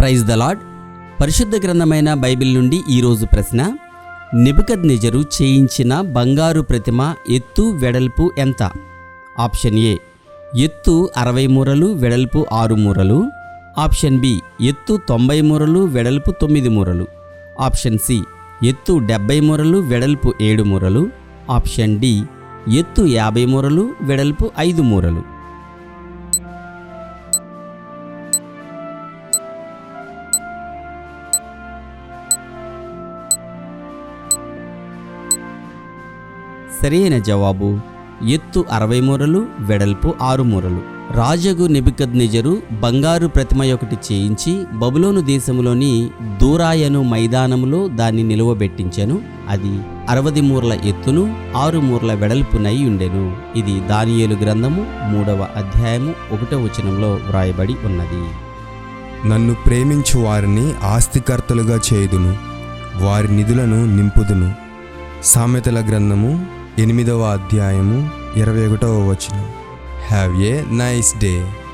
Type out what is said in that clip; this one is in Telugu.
ప్రైజ్ ద లాడ్ పరిశుద్ధ గ్రంథమైన బైబిల్ నుండి ఈరోజు ప్రశ్న నిబద్ నిజరు చేయించిన బంగారు ప్రతిమ ఎత్తు వెడల్పు ఎంత? ఆప్షన్ ఏ ఎత్తు అరవై మూరలు వెడల్పు ఆరు మూరలు. ఆప్షన్ బి ఎత్తు తొంభై మూరలు వెడల్పు తొమ్మిది మూరలు. ఆప్షన్ సి ఎత్తు డెబ్బై మూరలు వెడల్పు ఏడు మూరలు. ఆప్షన్ డి ఎత్తు యాభై మూరలు వెడల్పు ఐదు మూరలు. సరైన జవాబు. ఎత్తు అరవై మూరలు వెడల్పు ఆరు మూరలు. రాజగు నిజరు బంగారు ప్రతిమ ఒకటి చేయించి బబులోను దేశంలోని దూరాయను మైదానములో దాన్ని నిలువబెట్టించెను. అది అరవది మూరల ఎత్తును ఆరు మూరల వెడల్పునై ఉండెను. ఇది దానియేలు గ్రంథము మూడవ అధ్యాయము ఒకటో వచనంలో వ్రాయబడి ఉన్నది. నన్ను ప్రేమించు వారిని ఆస్తికర్తలుగా చేయుదును వారి నిధులను నింపుదును. సామెతల గ్రంథము ఎనిమిదవ అధ్యాయము ఇరవై ఒకటవ వచనం. Have a nice day